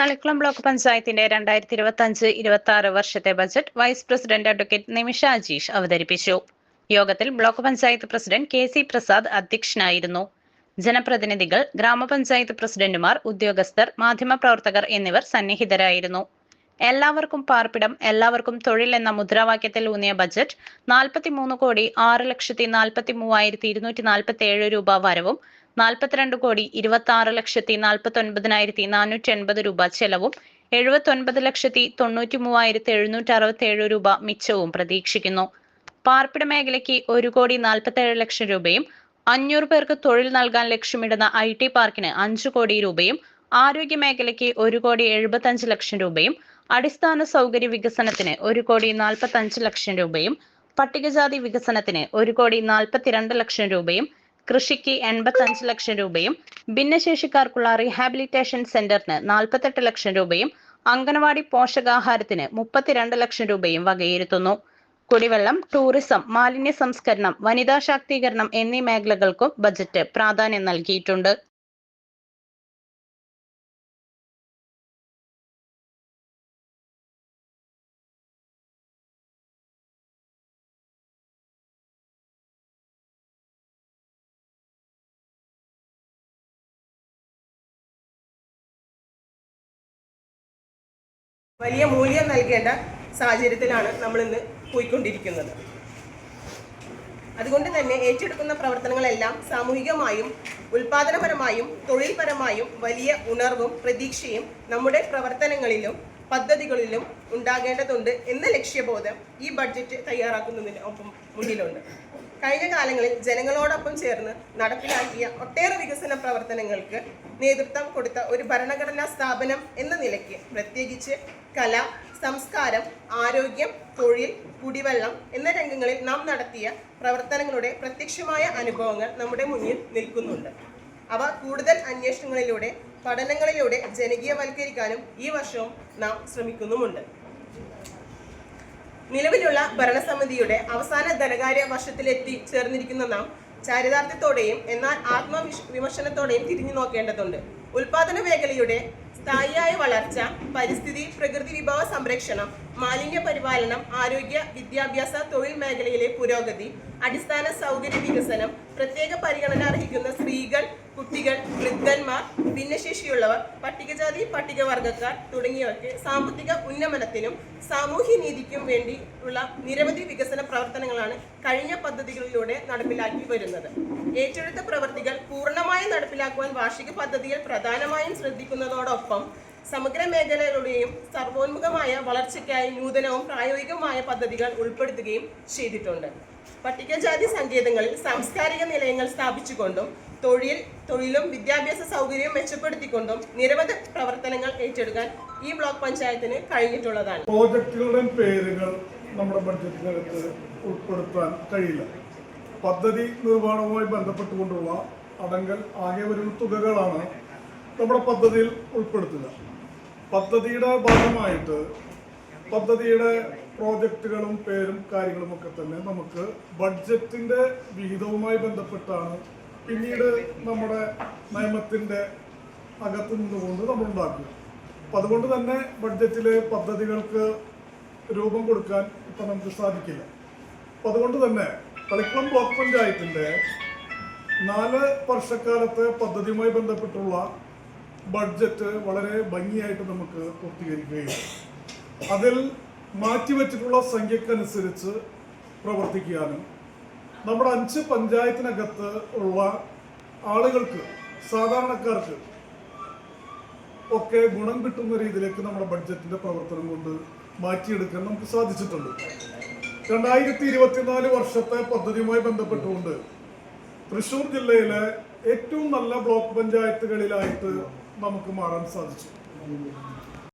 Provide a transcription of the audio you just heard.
Thalikkulam block പഞ്ചായത്തിന്റെ രണ്ടായിരത്തി ഇരുപത്തി അഞ്ച് ഇരുപത്തി ആറ് വർഷത്തെ budget vice president advocate Nimisha Ajeesh അവതരിപ്പിച്ചു. യോഗത്തിൽ block panchayat president K C Prasad അധ്യക്ഷനായിരുന്നു. ജനപ്രതിനിധികൾ ഗ്രാമപഞ്ചായത്ത് പ്രസിഡന്റുമാർ ഉദ്യോഗസ്ഥർ മാധ്യമപ്രവർത്തകർ എന്നിവർ സന്നിഹിതരായിരുന്നു. എല്ലാവർക്കും പാർപ്പിടം എല്ലാവർക്കും തൊഴിൽ എന്ന മുദ്രാവാക്യത്തിൽ ഊന്നിയ ബജറ്റ് നാൽപ്പത്തിമൂന്ന് കോടി ആറ് ലക്ഷത്തി നാൽപ്പത്തി മൂവായിരത്തി ഇരുന്നൂറ്റി നാൽപ്പത്തി ഏഴ് രൂപ വരവും നാൽപ്പത്തിരണ്ട് കോടി ഇരുപത്തി ആറ് ലക്ഷത്തി നാൽപ്പത്തി ഒൻപതിനായിരത്തി നാനൂറ്റി എൺപത് രൂപ ചെലവും എഴുപത്തി ഒൻപത് ലക്ഷത്തി തൊണ്ണൂറ്റി മൂവായിരത്തി എഴുന്നൂറ്റി അറുപത്തി ഏഴ് രൂപ മിച്ചവും പ്രതീക്ഷിക്കുന്നു. പാർപ്പിട മേഖലയ്ക്ക് ഒരു കോടി നാൽപ്പത്തേഴ് ലക്ഷം രൂപയും അഞ്ഞൂറ് പേർക്ക് തൊഴിൽ നൽകാൻ ലക്ഷ്യമിടുന്ന ഐ ടി പാർക്കിന് അഞ്ചു കോടി രൂപയും ആരോഗ്യ മേഖലയ്ക്ക് ഒരു കോടി എഴുപത്തഞ്ച് ലക്ഷം രൂപയും അടിസ്ഥാന സൗകര്യ വികസനത്തിന് ഒരു കോടി നാൽപ്പത്തഞ്ച് ലക്ഷം രൂപയും പട്ടികജാതി വികസനത്തിന് ഒരു കോടി നാൽപ്പത്തിരണ്ട് ലക്ഷം രൂപയും കൃഷിക്ക് എൺപത്തഞ്ച് ലക്ഷം രൂപയും ഭിന്നശേഷിക്കാർക്കുള്ള റീഹാബിലിറ്റേഷൻ സെന്ററിന് നാൽപ്പത്തെട്ട് ലക്ഷം രൂപയും അംഗനവാടി പോഷകാഹാരത്തിന് മുപ്പത്തിരണ്ട് ലക്ഷം രൂപയും വകയിരുത്തുന്നു. കുടിവെള്ളം ടൂറിസം മാലിന്യ സംസ്കരണം വനിതാ ശാക്തീകരണം എന്നീ മേഖലകൾക്കും ബജറ്റ് പ്രാധാന്യം നൽകിയിട്ടുണ്ട്. വലിയ മൂല്യം നൽകേണ്ട സാഹചര്യത്തിലാണ് നമ്മൾ ഇന്ന് പോയിക്കൊണ്ടിരിക്കുന്നത്. അതുകൊണ്ട് തന്നെ ഏറ്റെടുക്കുന്ന പ്രവർത്തനങ്ങളെല്ലാം സാമൂഹികമായും ഉൽപാദനപരമായും തൊഴിൽപരമായും വലിയ ഉണർവും പ്രതീക്ഷയും നമ്മുടെ പ്രവർത്തനങ്ങളിലും പദ്ധതികളിലും ഉണ്ടാകേണ്ടതുണ്ട് എന്ന ലക്ഷ്യബോധം ഈ ബഡ്ജറ്റ് തയ്യാറാക്കുന്നതിന് ഒപ്പം മുന്നിലുണ്ട്. കഴിഞ്ഞ കാലങ്ങളിൽ ജനങ്ങളോടൊപ്പം ചേർന്ന് നടപ്പിലാക്കിയ ഒട്ടേറെ വികസന പ്രവർത്തനങ്ങൾക്ക് നേതൃത്വം കൊടുത്ത ഒരു ഭരണഘടനാ സ്ഥാപനം എന്ന നിലയ്ക്ക് പ്രത്യേകിച്ച് കല സംസ്കാരം ആരോഗ്യം തൊഴിൽ കുടിവെള്ളം എന്ന രംഗങ്ങളിൽ നാം നടത്തിയ പ്രവർത്തനങ്ങളുടെ പ്രത്യക്ഷമായ അനുഭവങ്ങൾ നമ്മുടെ മുന്നിൽ നിൽക്കുന്നുണ്ട്. അവ കൂടുതൽ അന്വേഷണങ്ങളിലൂടെ പഠനങ്ങളിലൂടെ ജനകീയവൽക്കരിക്കാനും ഈ വർഷവും നാം ശ്രമിക്കുന്നുമുണ്ട്. നിലവിലുള്ള ഭരണസമിതിയുടെ അവസാന ധനകാര്യ വർഷത്തിലെത്തി ചേർന്നിരിക്കുന്ന നാം ചാരിതാർത്ഥ്യത്തോടെയും എന്നാൽ ആത്മവിശ് വിമർശനത്തോടെയും തിരിഞ്ഞു നോക്കേണ്ടതുണ്ട്. ഉൽപാദന മേഖലയുടെ സ്ഥായിയായ വളർച്ച പരിസ്ഥിതി പ്രകൃതി വിഭവ സംരക്ഷണം മാലിന്യ പരിപാലനം ആരോഗ്യ വിദ്യാഭ്യാസ തൊഴിൽ മേഖലയിലെ പുരോഗതി അടിസ്ഥാന സൗകര്യ വികസനം പ്രത്യേക പരിഗണന അർഹിക്കുന്ന സ്ത്രീകൾ കുട്ടികൾ വൃദ്ധന്മാർ ഭിന്നശേഷിയുള്ളവർ പട്ടികജാതി പട്ടികവർഗക്കാർ തുടങ്ങിയവർക്ക് സാമ്പത്തിക ഉന്നമനത്തിനും സാമൂഹ്യ നീതിക്കും വേണ്ടിയുള്ള നിരവധി വികസന പ്രവർത്തനങ്ങളാണ് കഴിഞ്ഞ പദ്ധതികളിലൂടെ നടപ്പിലാക്കി വരുന്നത്. ഏറ്റെടുത്ത പ്രവർത്തികൾ പൂർണമായി നടപ്പിലാക്കുവാൻ വാർഷിക പദ്ധതിയിൽ പ്രധാനമായും ശ്രദ്ധിക്കുന്നതോടൊപ്പം സമഗ്ര മേഖലകളുടെയും സർവോന്മുഖമായ വളർച്ചയ്ക്കായി നൂതനവും പ്രായോഗികവുമായ പദ്ധതികൾ ഉൾപ്പെടുത്തുകയും ചെയ്തിട്ടുണ്ട്. പട്ടികജാതി സങ്കേതങ്ങളിൽ സാംസ്കാരിക നിലയങ്ങൾ സ്ഥാപിച്ചുകൊണ്ടും തൊഴിൽ തൊഴിലും വിദ്യാഭ്യാസ സൗകര്യവും മെച്ചപ്പെടുത്തിക്കൊണ്ടും നിരവധി പ്രവർത്തനങ്ങൾ ഏറ്റെടുക്കാൻ ഈ ബ്ലോക്ക് പഞ്ചായത്തിന് കഴിഞ്ഞിട്ടുള്ളതാണ്. പ്രോജക്റ്റുകളുടെ പേരുകൾ നമ്മുടെ ബഡ്ജറ്റിനകത്ത് ഉൾപ്പെടുത്താൻ കഴിയില്ല. പദ്ധതി നിർമ്മാണവുമായി ബന്ധപ്പെട്ടുകൊണ്ടുള്ള അടങ്കൽ ആകെ വരുന്ന തുകകളാണ് നമ്മുടെ പദ്ധതിയിൽ ഉൾപ്പെടുത്തുക. പദ്ധതിയുടെ ഭാഗമായിട്ട് പദ്ധതിയുടെ പ്രോജക്റ്റുകളും പേരും കാര്യങ്ങളും ഒക്കെ തന്നെ നമുക്ക് ബഡ്ജറ്റിന്റെ വിഹിതവുമായി ബന്ധപ്പെട്ടാണ് പിന്നീട് നമ്മുടെ നിയമത്തിന്റെ അകത്ത് നിന്നുകൊണ്ട് നമ്മൾ ഉണ്ടാക്കുക. അപ്പം അതുകൊണ്ട് തന്നെ ബഡ്ജറ്റിലെ പദ്ധതികൾക്ക് രൂപം കൊടുക്കാൻ ഇപ്പം നമുക്ക് സാധിക്കില്ല. അപ്പം അതുകൊണ്ട് തന്നെ കളിക്കുളം ബ്ലോക്ക് പഞ്ചായത്തിന്റെ നാല് വർഷക്കാലത്തെ പദ്ധതിയുമായി ബന്ധപ്പെട്ടുള്ള ബഡ്ജറ്റ് വളരെ ഭംഗിയായിട്ട് നമുക്ക് പൂർത്തീകരിക്കുകയും അതിൽ മാറ്റിവെച്ചിട്ടുള്ള സംഖ്യക്കനുസരിച്ച് പ്രവർത്തിക്കാനും നമ്മുടെ അഞ്ച് പഞ്ചായത്തിനകത്ത് ഉള്ള ആളുകൾക്ക് സാധാരണക്കാർക്ക് ഒക്കെ ഗുണം കിട്ടുന്ന രീതിയിലേക്ക് നമ്മുടെ ബഡ്ജറ്റിന്റെ പ്രവർത്തനം കൊണ്ട് മാറ്റിയെടുക്കാൻ നമുക്ക് സാധിച്ചിട്ടുണ്ട്. രണ്ടായിരത്തി ഇരുപത്തിനാല് വർഷത്തെ പദ്ധതിയുമായി ബന്ധപ്പെട്ടുകൊണ്ട് തൃശൂർ ജില്ലയിലെ ഏറ്റവും നല്ല ബ്ലോക്ക് പഞ്ചായത്തുകളിലായിട്ട് നമുക്ക് മാറാൻ സാധിച്ചു.